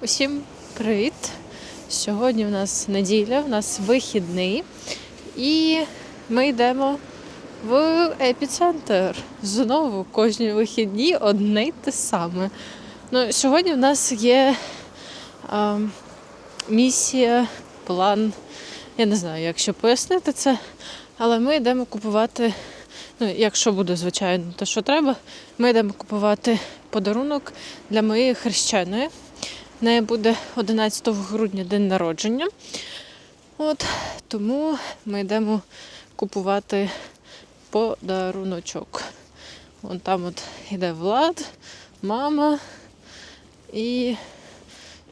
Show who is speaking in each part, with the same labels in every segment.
Speaker 1: Усім привіт! Сьогодні в нас неділя, в нас вихідний, і ми йдемо в епіцентр. Знову кожні вихідні одне й те саме. Ну, сьогодні в нас є а, місія, план. Я не знаю, як ще пояснити це, але ми йдемо купувати. Ну, якщо буде, звичайно, те, що треба, ми йдемо купувати подарунок для моєї хрещеної. В неї буде 11 грудня день народження. От, тому ми йдемо купувати подаруночок. Вон там от іде Влад, мама. І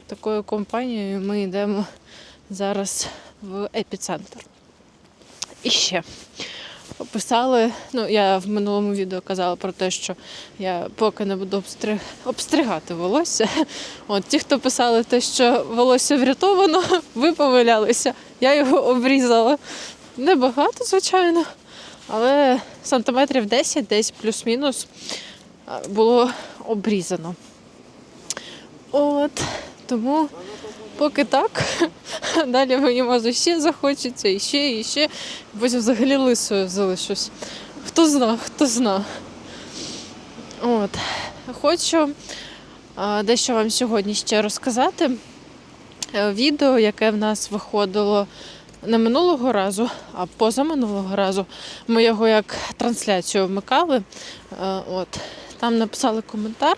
Speaker 1: такою компанією ми йдемо зараз в епіцентр. І ще писали, ну я в минулому відео казала про те, що я поки не буду обстри... обстригати волосся. От ті, хто писали те, що волосся врятовано, ви помилялися. Я його обрізала. Небагато, звичайно, але сантиметрів 10, десь плюс-мінус було обрізано. От, тому поки так. Далі мені може ще захочеться, і ще, і ще. Потім взагалі лисою залишусь. Хто зна, хто зна. От. Хочу дещо вам сьогодні ще розказати. Е, Відео, яке в нас виходило не минулого разу, а позаминулого разу. Ми його як трансляцію вмикали. Е, От. Там написали коментар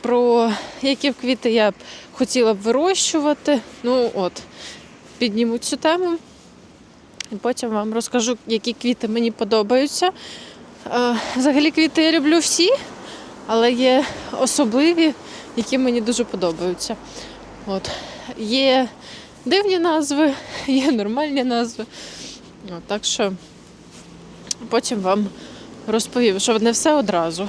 Speaker 1: про які квіти я б хотіла б вирощувати. Ну от, підніму цю тему. І потім вам розкажу, які квіти мені подобаються. Взагалі квіти я люблю всі, але є особливі, які мені дуже подобаються. От. Є дивні назви, є нормальні назви. От, так що потім вам розповім, що не все одразу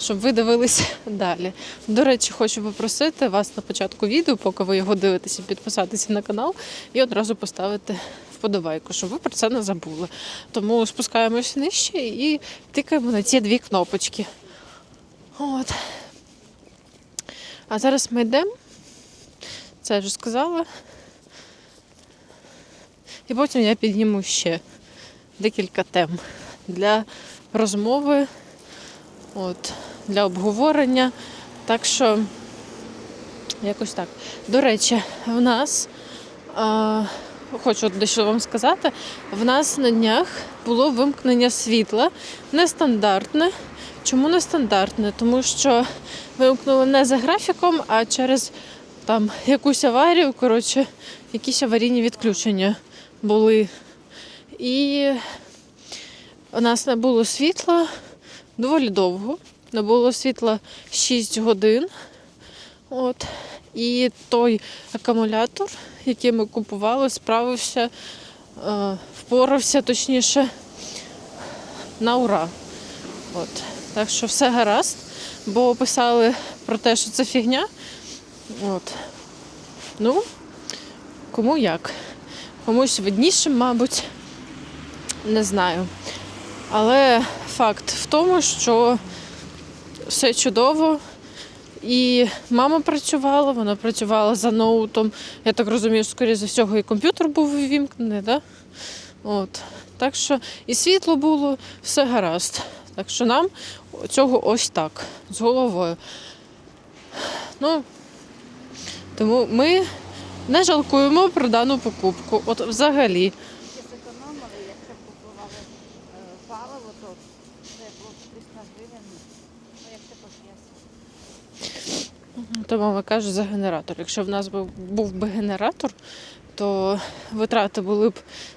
Speaker 1: щоб ви дивилися далі. До речі, хочу попросити вас на початку відео, поки ви його дивитеся, підписатися на канал і одразу поставити вподобайку, щоб ви про це не забули. Тому спускаємось нижче і тикаємо на ці дві кнопочки. От. А зараз ми йдемо. Це я вже сказала. І потім я підніму ще декілька тем для розмови. От для обговорення. Так що, якось так. До речі, в нас, а, хочу дещо вам сказати, в нас на днях було вимкнення світла нестандартне. Чому нестандартне? Тому що вимкнули не за графіком, а через там якусь аварію, коротше, якісь аварійні відключення були. І у нас не було світла доволі довго. Не було світла 6 годин. От. І той акумулятор, який ми купували, справився, е, впорався точніше на ура. От. Так що все гаразд, бо писали про те, що це фігня. От. Ну, кому як. Комусь видніше, мабуть, не знаю. Але факт в тому, що все чудово. І мама працювала, вона працювала за ноутом. Я так розумію, скоріше за всього, і комп'ютер був увімкнений, да? От. Так що і світло було, все гаразд. Так що нам цього ось так, з головою. Ну, тому ми не жалкуємо про дану покупку. От взагалі.
Speaker 2: зекономили, якщо б купували е, паливо, то це було б 300 гривень. Ну, як це пояснити?
Speaker 1: То мама каже за генератор. Якщо в нас був, би генератор, то витрати були б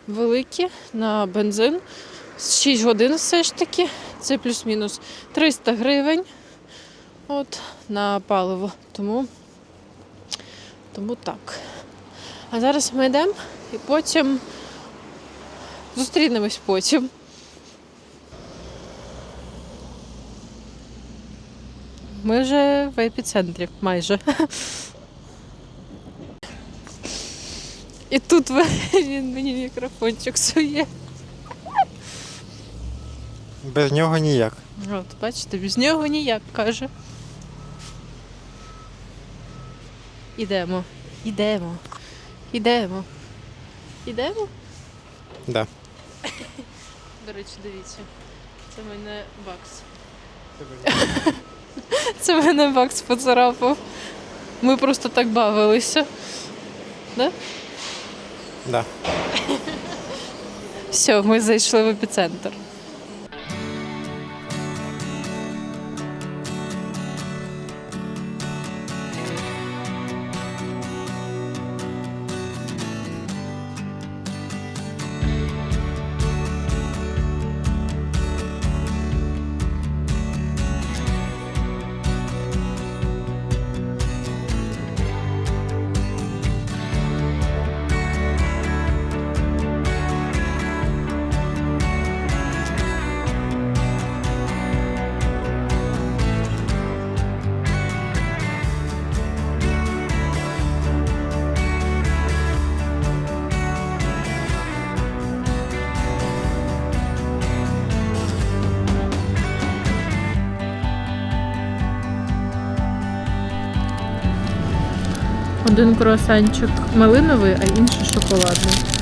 Speaker 1: великі на бензин. 6 годин все ж таки. Це плюс-мінус 300 гривень от, на паливо. Тому, тому так. А зараз ми йдемо і потім зустрінемось потім. Ми вже в епіцентрі майже. І тут він мені мікрофончик сує.
Speaker 3: Без нього ніяк.
Speaker 1: От, бачите, без нього ніяк каже. ідемо. Ідемо. Ідемо. Ідемо?
Speaker 3: Да.
Speaker 1: До речі, дивіться. Це мене бакс. Це мене бакс поцарапав. Ми просто так бавилися. Да?
Speaker 3: Да.
Speaker 1: Все, ми зайшли в епіцентр. Один круасанчик малиновий, а інший шоколадний.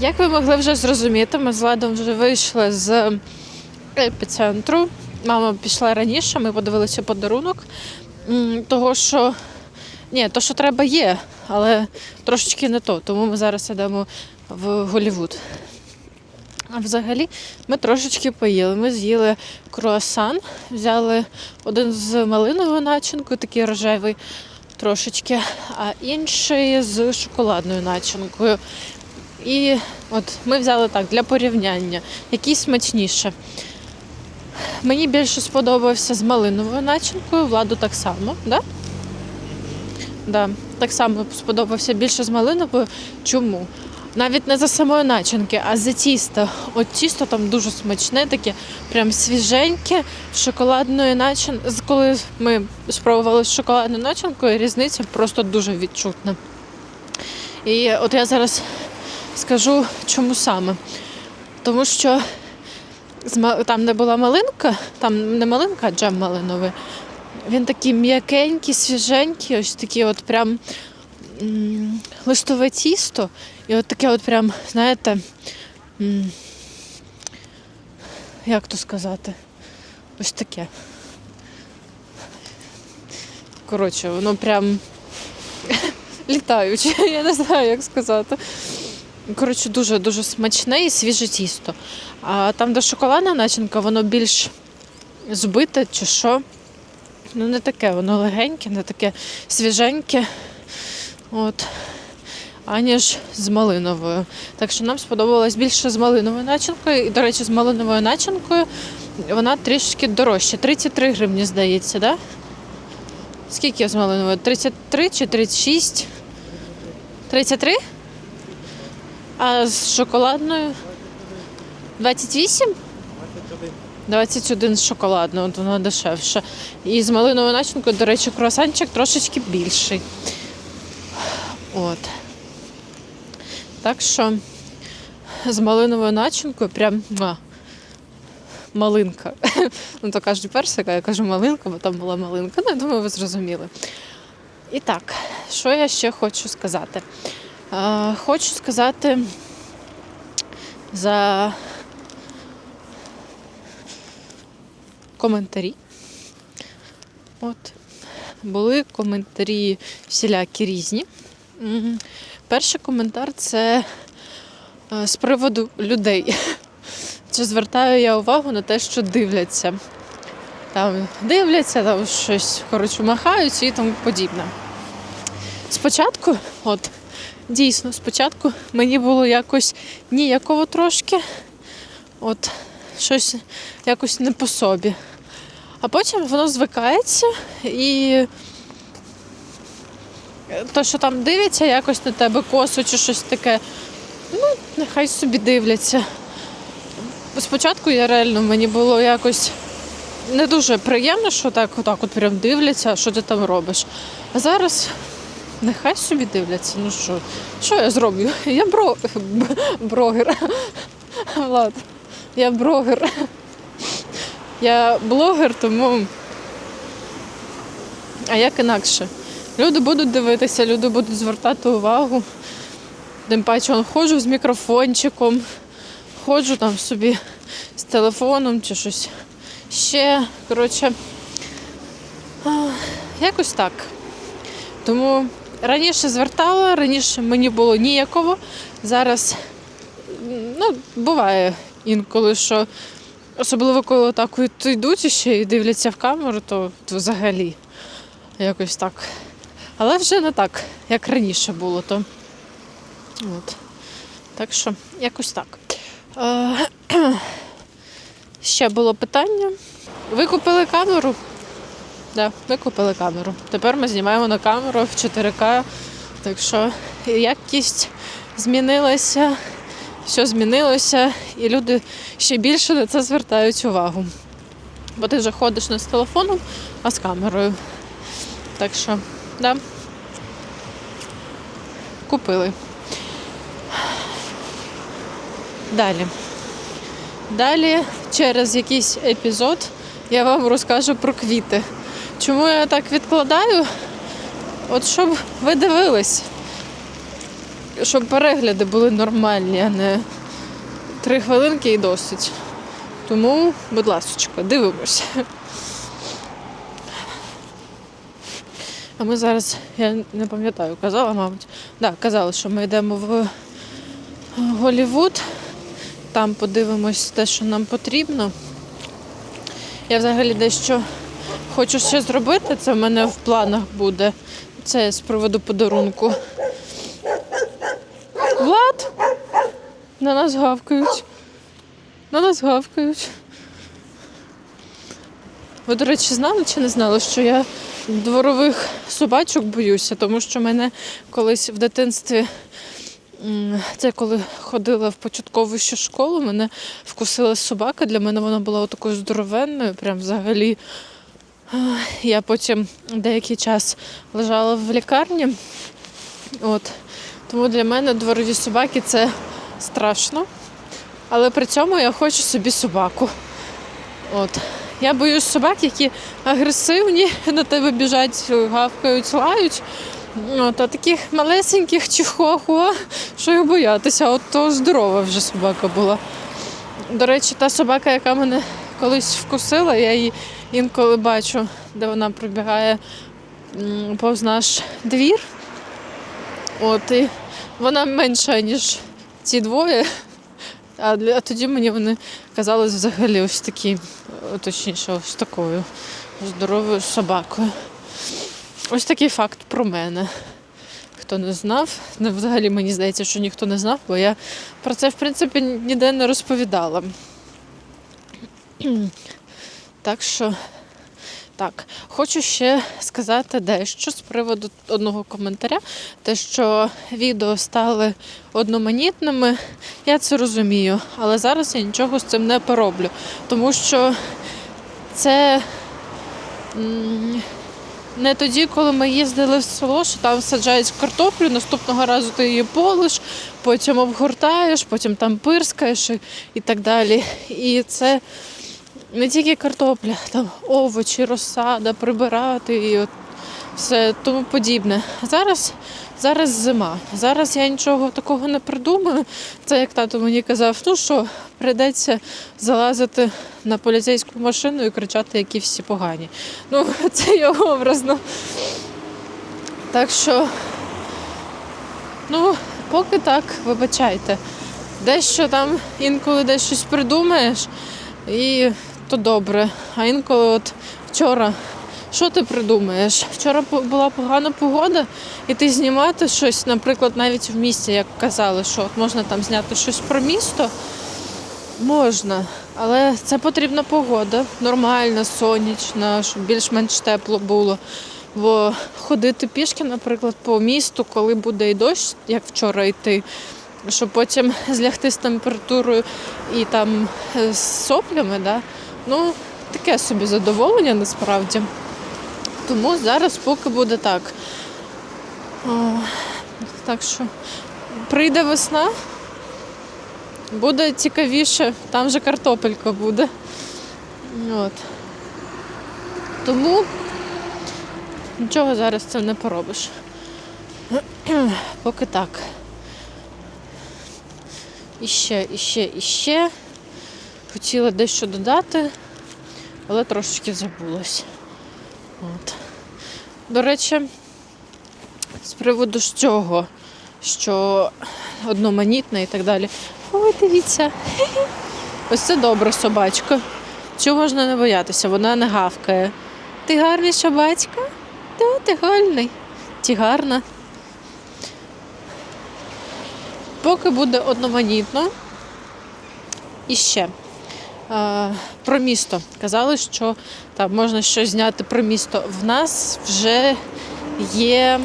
Speaker 1: Як ви могли вже зрозуміти, ми з Ладом вже вийшли з епіцентру. Мама пішла раніше, ми подивилися подарунок. Того, що ні, то, що треба, є, але трошечки не то. Тому ми зараз йдемо в Голівуд. А взагалі ми трошечки поїли. Ми з'їли круасан, взяли один з малиновою начинкою, такий рожевий трошечки, а інший з шоколадною начинкою. І от ми взяли так для порівняння, який смачніше. Мені більше сподобався з малиновою начинкою, владу так само, да? Да, так само сподобався більше з малиновою. Чому? Навіть не за самої начинки, а за тісто. От тісто там дуже смачне, таке прям свіженьке, з шоколадною начин. з- Коли ми спробували з шоколадною начинкою, різниця просто дуже відчутна. І от я зараз скажу, чому саме. Тому що там, де була малинка, там не малинка, а джем малиновий. Він такий м'якенький, свіженький, ось такий от прям листове тісто. І от таке от прям, знаєте, як то сказати? Ось таке. Коротше, воно прям літаюче, я не знаю, як сказати. Коротше, дуже дуже смачне і свіже тісто. А там, де шоколадна начинка, воно більш збите чи що. Ну, не таке, воно легеньке, не таке свіженьке. От. Аніж з малиновою. Так що нам сподобалось більше з малиновою начинкою. І, до речі, з малиновою начинкою вона трішки дорожча. 33 гривні, здається, да? Скільки з малиновою? 33 чи 36? 33? А з шоколадною? 28? 21 з шоколадною, от вона дешевша. І з малиновою начинкою, до речі, круасанчик трошечки більший. От. Так що з малиновою начинкою прям муа, малинка. Ну, то кажуть персика, я кажу малинка, бо там була малинка. Ну, я думаю, ви зрозуміли. І так, що я ще хочу сказати? Хочу сказати за коментарі. От. Були коментарі всілякі різні. Перший коментар це е, з приводу людей. Чи звертаю я увагу на те, що дивляться. Там дивляться, там щось коротше, махають і тому подібне. Спочатку, от дійсно, спочатку мені було якось ніяково трошки, от щось якось не по собі. А потім воно звикається і то, що там дивляться якось на тебе косо чи щось таке, ну, нехай собі дивляться. Спочатку я реально мені було якось не дуже приємно, що так, отак от прям дивляться, що ти там робиш. А зараз нехай собі дивляться. Ну що, що я зроблю? Я бро... брогер. Влад, я брогер. Я блогер, тому. А як інакше? Люди будуть дивитися, люди будуть звертати увагу. Тим паче, он ходжу з мікрофончиком, ходжу там собі з телефоном чи щось ще. Коротше, якось так. Тому раніше звертала, раніше мені було ніяково. Зараз ну, буває інколи, що особливо коли так йдуть ще і дивляться в камеру, то, то взагалі якось так. Але вже не так, як раніше було. То. От. Так що, якось так. Е, ще було питання. Ви купили камеру? Да, ви купили камеру. Тепер ми знімаємо на камеру в 4К. Так що якість змінилася, все змінилося, і люди ще більше на це звертають увагу. Бо ти вже ходиш не з телефоном, а з камерою. Так що, да. Купили. Далі. Далі, через якийсь епізод, я вам розкажу про квіти. Чому я так відкладаю? От щоб ви дивились, щоб перегляди були нормальні, а не три хвилинки і досить. Тому, будь ласка, дивимося. А ми зараз, я не пам'ятаю, казала, мабуть. Да, казала, що ми йдемо в Голівуд. Там подивимось те, що нам потрібно. Я взагалі дещо хочу ще зробити. Це в мене в планах буде. Це з приводу подарунку. Влад! На нас гавкають. На нас гавкають. Ви, до речі, знали чи не знали, що я дворових собачок боюся, тому що мене колись в дитинстві, це коли ходила в початкову школу, мене вкусила собака. Для мене вона була такою здоровенною, прям взагалі. Я потім деякий час лежала в лікарні. От. Тому для мене дворові собаки це страшно. Але при цьому я хочу собі собаку. От. Я боюсь собак, які агресивні, на тебе біжать, гавкають, лають. От, а таких малесеньких чихуахуа, що їх боятися, от то здорова вже собака була. До речі, та собака, яка мене колись вкусила, я її інколи бачу, де вона пробігає повз наш двір. От, і вона менша, ніж ці двоє. А, для- а тоді мені вони казались взагалі ось такі, точніше, ось такою здоровою собакою. Ось такий факт про мене. Хто не знав, взагалі мені здається, що ніхто не знав, бо я про це, в принципі, ніде не розповідала. Так що, так, хочу ще сказати дещо з приводу одного коментаря, те, що відео стали одноманітними. Я це розумію, але зараз я нічого з цим не пороблю, тому що це. Не тоді, коли ми їздили в село, що там саджають картоплю, наступного разу ти її полиш, потім обгортаєш, потім там пирскаєш і, так далі. І це не тільки картопля, там овочі, розсада, прибирати і от все тому подібне. Зараз, зараз зима. Зараз я нічого такого не придумаю. Це як тато мені казав, ну що, прийдеться залазити на поліцейську машину і кричати, які всі погані. Ну, це його образно. Так що, ну, поки так, вибачайте. Дещо там інколи десь щось придумаєш, і то добре. А інколи от вчора, що ти придумаєш? Вчора була погана погода, і ти знімати щось, наприклад, навіть в місті, як казали, що от можна там зняти щось про місто. Можна, але це потрібна погода, нормальна, сонячна, щоб більш-менш тепло було. Бо ходити пішки, наприклад, по місту, коли буде і дощ, як вчора йти, щоб потім злягти з температурою і там е, з соплями, да? Ну таке собі задоволення насправді. Тому зараз поки буде так. О, так що прийде весна, буде цікавіше, там же картопелька буде. От. Тому нічого зараз це не поробиш. Поки так. І ще, і ще, і ще. Хотіла дещо додати, але трошечки забулась. От. До речі, з приводу ж цього, що одноманітне і так далі. Ой, дивіться. Ось це добра собачка. Чого можна не боятися? Вона не гавкає. Ти гарний собачка? Та, ти гарний. Ти гарна. Поки буде одноманітно. І ще. Е, про місто. Казали, що там можна щось зняти про місто. В нас вже є,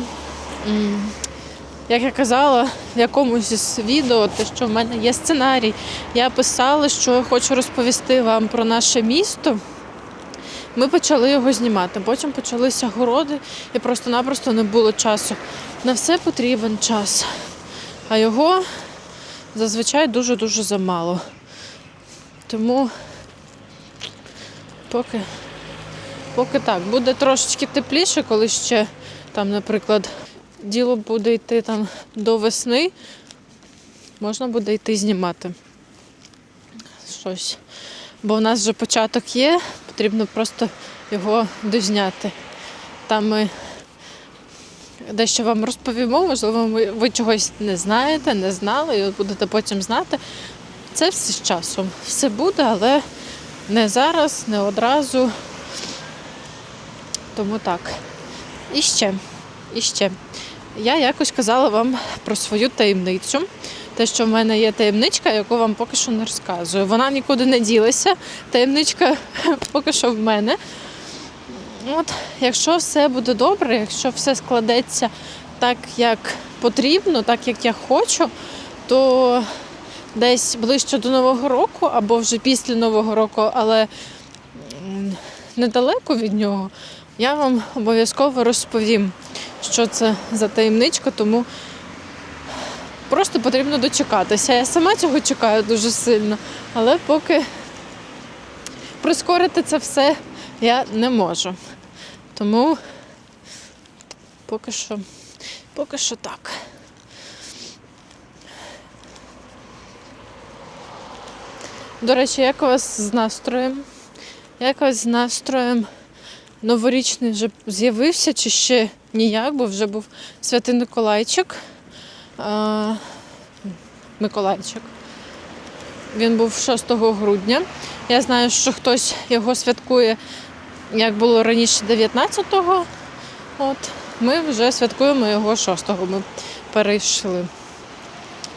Speaker 1: як я казала, в якомусь із відео, те, що в мене є сценарій. Я писала, що хочу розповісти вам про наше місто. Ми почали його знімати. Потім почалися городи, і просто-напросто не було часу. На все потрібен час. А його зазвичай дуже-дуже замало. Тому поки, поки так. Буде трошечки тепліше, коли ще там, наприклад, діло буде йти там до весни, можна буде йти знімати щось. Бо в нас вже початок є, потрібно просто його дозняти. Там ми дещо вам розповімо, можливо, ви, чогось не знаєте, не знали, і будете потім знати. Це все з часом. Все буде, але не зараз, не одразу. Тому так. І ще, і ще. Я якось казала вам про свою таємницю. Те, що в мене є таємничка, яку вам поки що не розказую. Вона нікуди не ділася. Таємничка поки що в мене. От, якщо все буде добре, якщо все складеться так, як потрібно, так як я хочу, то десь ближче до Нового року або вже після Нового року, але недалеко від нього, я вам обов'язково розповім, що це за таємничка, тому просто потрібно дочекатися. Я сама цього чекаю дуже сильно, але поки прискорити це все я не можу. Тому поки що, поки що так. До речі, як у вас з настроєм? Як у вас з настроєм? Новорічний вже з'явився чи ще ніяк, бо вже був Святий Миколайчик. А, Миколайчик. Він був 6 грудня. Я знаю, що хтось його святкує, як було раніше, 19-го. От ми вже святкуємо його 6-го. Ми перейшли.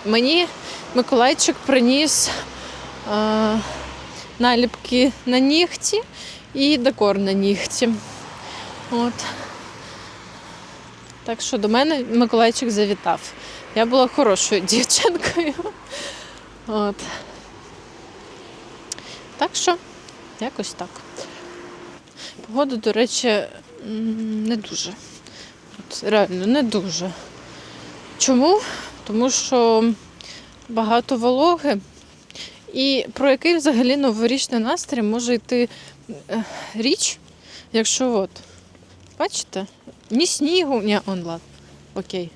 Speaker 1: Мені Миколайчик приніс наліпки на нігті і декор на нігті. От. Так що до мене Миколайчик завітав. Я була хорошою дівчинкою. От. Так що, якось так. Погода, до речі, не дуже. От, реально, не дуже. Чому? Тому що багато вологи. І про який взагалі новорічний настрій може йти е, річ, якщо от, бачите, ні снігу, ні, он ладно. Окей.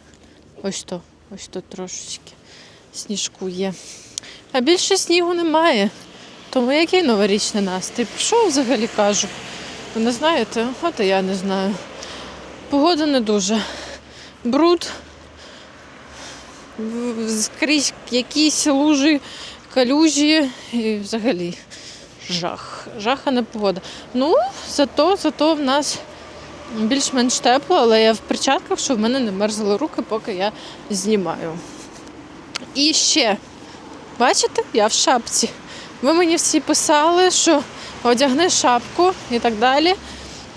Speaker 1: Ось то, ось тут трошечки сніжку є. А більше снігу немає. Тому який новорічний настрій? Що взагалі кажу? Ви не знаєте? От і я не знаю. Погода не дуже. Бруд, скрізь якісь лужі, калюжі і взагалі жах. Жахана погода. Ну, зато, зато в нас більш-менш тепло, але я в перчатках, щоб в мене не мерзли руки, поки я знімаю. І ще, бачите, я в шапці. Ви мені всі писали, що одягни шапку і так далі.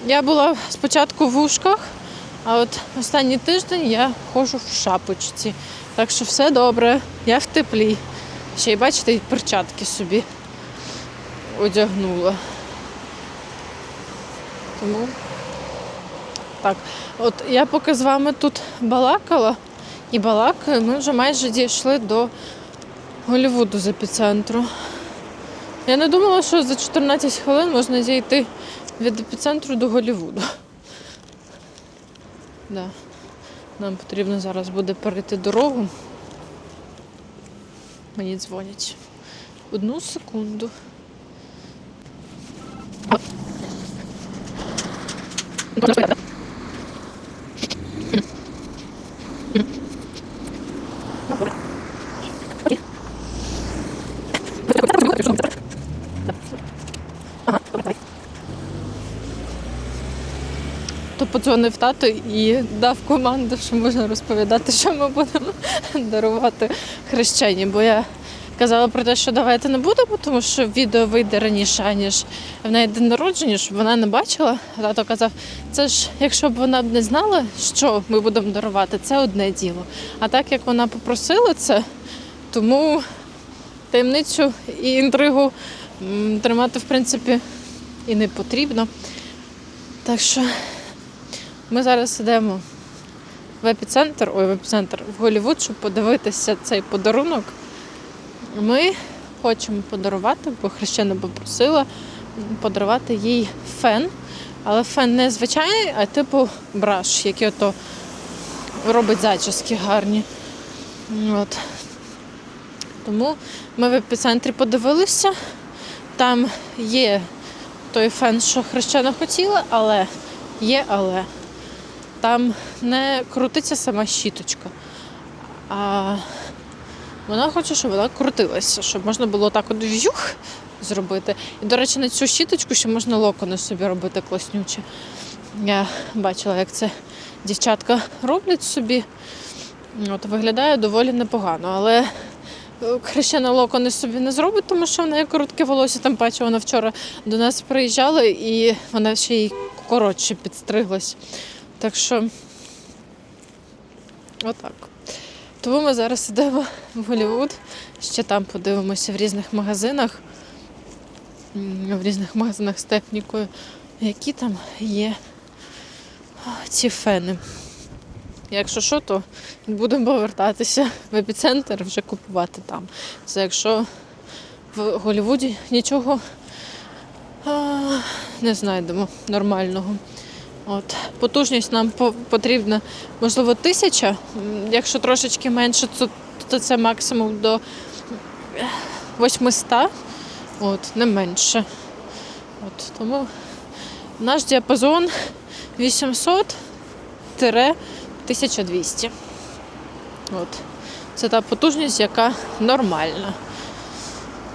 Speaker 1: Я була спочатку в ушках, а от останній тиждень я ходжу в шапочці. Так що все добре, я в теплі. Ще й бачите, і перчатки собі одягнула. Тому так, от я поки з вами тут балакала і балакаю, ми вже майже дійшли до Голлівуду з епіцентру. Я не думала, що за 14 хвилин можна дійти від епіцентру до Голлівуду. Да. Нам потрібно зараз буде перейти дорогу. Мені дзвонять. Одну секунду. То подзвонив тато і дав команду, що можна розповідати, що ми будемо дарувати хрещені. Бо я казала про те, що давайте не будемо, тому що відео вийде раніше, аніж в неї день народження, щоб вона не бачила. Тато казав, це ж якщо б вона б не знала, що ми будемо дарувати, це одне діло. А так як вона попросила це, тому таємницю і інтригу тримати, в принципі, і не потрібно. Так що ми зараз йдемо в епіцентр, ой, в епіцентр в Голлівуд, щоб подивитися цей подарунок. Ми хочемо подарувати, бо хрещена попросила подарувати їй фен. Але фен не звичайний, а типу браш, який ото робить зачіски гарні. От. Тому ми в епіцентрі подивилися. Там є той фен, що хрещена хотіла, але є але. Там не крутиться сама щіточка. А вона хоче, щоб вона крутилася, щоб можна було так от в'юх зробити. І, до речі, на цю щіточку ще можна локони собі робити класнючі. Я бачила, як це дівчатка роблять собі. От, виглядає доволі непогано, але е, хрещена локони собі не зробить, тому що в неї коротке волосся, там паче вона вчора до нас приїжджала і вона ще й коротше підстриглась. Так що отак. Тому ми зараз йдемо в Голлівуд. Ще там подивимося в різних магазинах, в різних магазинах з технікою, які там є ці фени. Якщо що, то будемо повертатися в епіцентр вже купувати там. Це якщо в Голлівуді нічого а, не знайдемо нормального. От. Потужність нам потрібна, можливо, тисяча. Якщо трошечки менше, то, то це максимум до 800, от, не менше. От, тому наш діапазон 800-1200. От. Це та потужність, яка нормальна.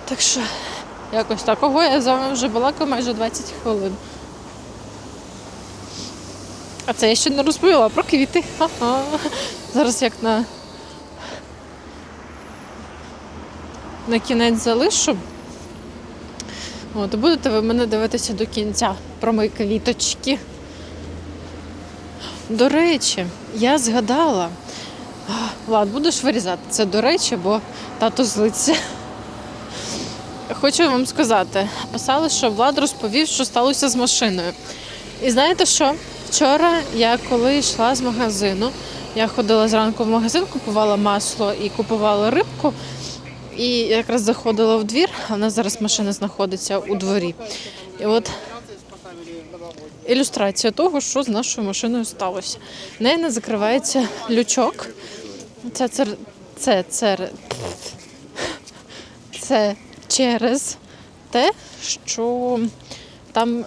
Speaker 1: Так що, якось так. Ого, я з вами вже балакаю майже 20 хвилин. А це я ще не розповіла про квіти. Ха-ха. Зараз як на, на кінець залишу. От, будете ви мене дивитися до кінця про мої квіточки. До речі, я згадала. Влад, будеш вирізати це до речі, бо тато злиться. Хочу вам сказати, писали, що Влад розповів, що сталося з машиною. І знаєте що? Вчора я коли йшла з магазину, я ходила зранку в магазин, купувала масло і купувала рибку. І якраз заходила в двір, а в нас зараз машина знаходиться у дворі. І от ілюстрація того, що з нашою машиною сталося. В неї не закривається лючок. Це, це, це, це, це через те, що там е,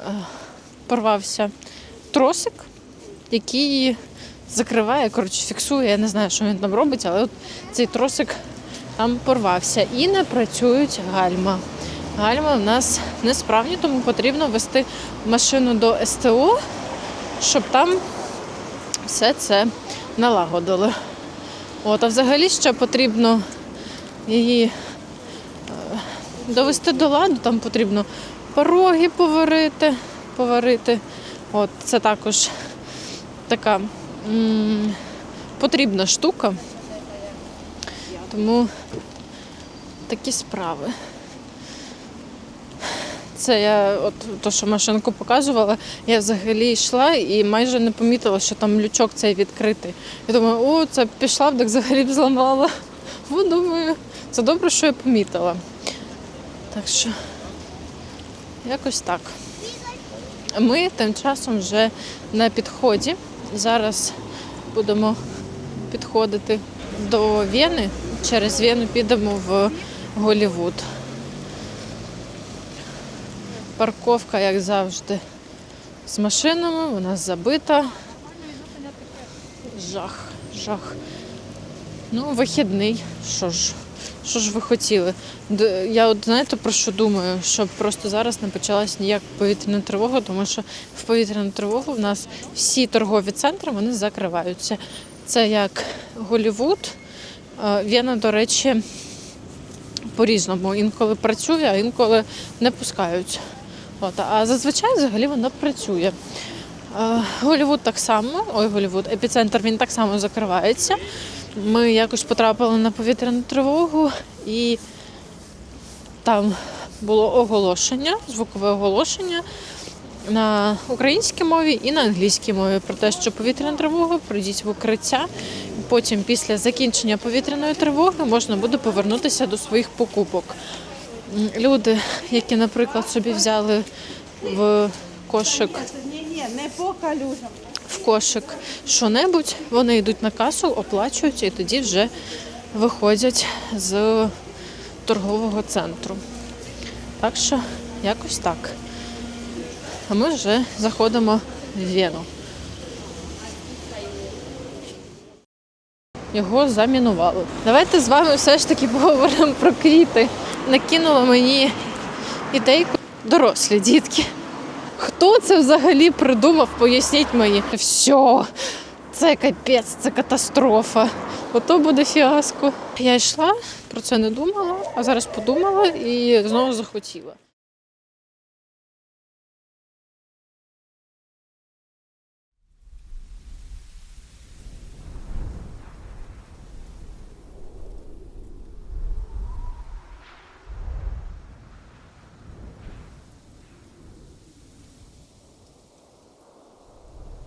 Speaker 1: порвався тросик, який закриває, коротше, фіксує. Я не знаю, що він там робить, але от цей тросик там порвався. І не працюють гальма. Гальма в нас несправні, тому потрібно вести машину до СТО, щоб там все це налагодили. От, а взагалі ще потрібно її е, довести до ладу, там потрібно пороги поварити, поварити. От, це також така м, потрібна штука. Тому такі справи. Це я, от то, що машинку показувала, я взагалі йшла і майже не помітила, що там лючок цей відкритий. Я думаю, о, це пішла так взагалі б зламала. Бо думаю, це добре, що я помітила. Так що, якось так. Ми тим часом вже на підході. Зараз будемо підходити до Вени. Через Вену підемо в Голівуд. Парковка, як завжди, з машинами, вона забита. Жах, жах. Ну, вихідний. Що ж, що ж ви хотіли? Я от знаєте про що думаю? Щоб просто зараз не почалась ніяк повітряна тривога, тому що в повітряну тривогу в нас всі торгові центри вони закриваються. Це як Голівуд. Е, Вена, до речі, по-різному. Інколи працює, а інколи не пускають. От, а зазвичай взагалі вона працює. Е, Голівуд так само, ой, Голівуд, епіцентр він так само закривається. Ми якось потрапили на повітряну тривогу і там було оголошення, звукове оголошення на українській мові і на англійській мові про те, що повітряна тривога, пройдіть в укриття. Потім, після закінчення повітряної тривоги, можна буде повернутися до своїх покупок. Люди, які, наприклад, собі взяли в кошик
Speaker 2: Ні, ні, не по калюжам.
Speaker 1: Кошик що-небудь, вони йдуть на касу, оплачують і тоді вже виходять з торгового центру. Так що якось так. А ми вже заходимо в Вену. Його замінували. Давайте з вами все ж таки поговоримо про квіти. Накинула мені ідейку дорослі дітки. Хто це взагалі придумав? Поясніть мені. Все, це капець, це катастрофа. Ото буде фіаско. Я йшла, про це не думала, а зараз подумала і знову захотіла.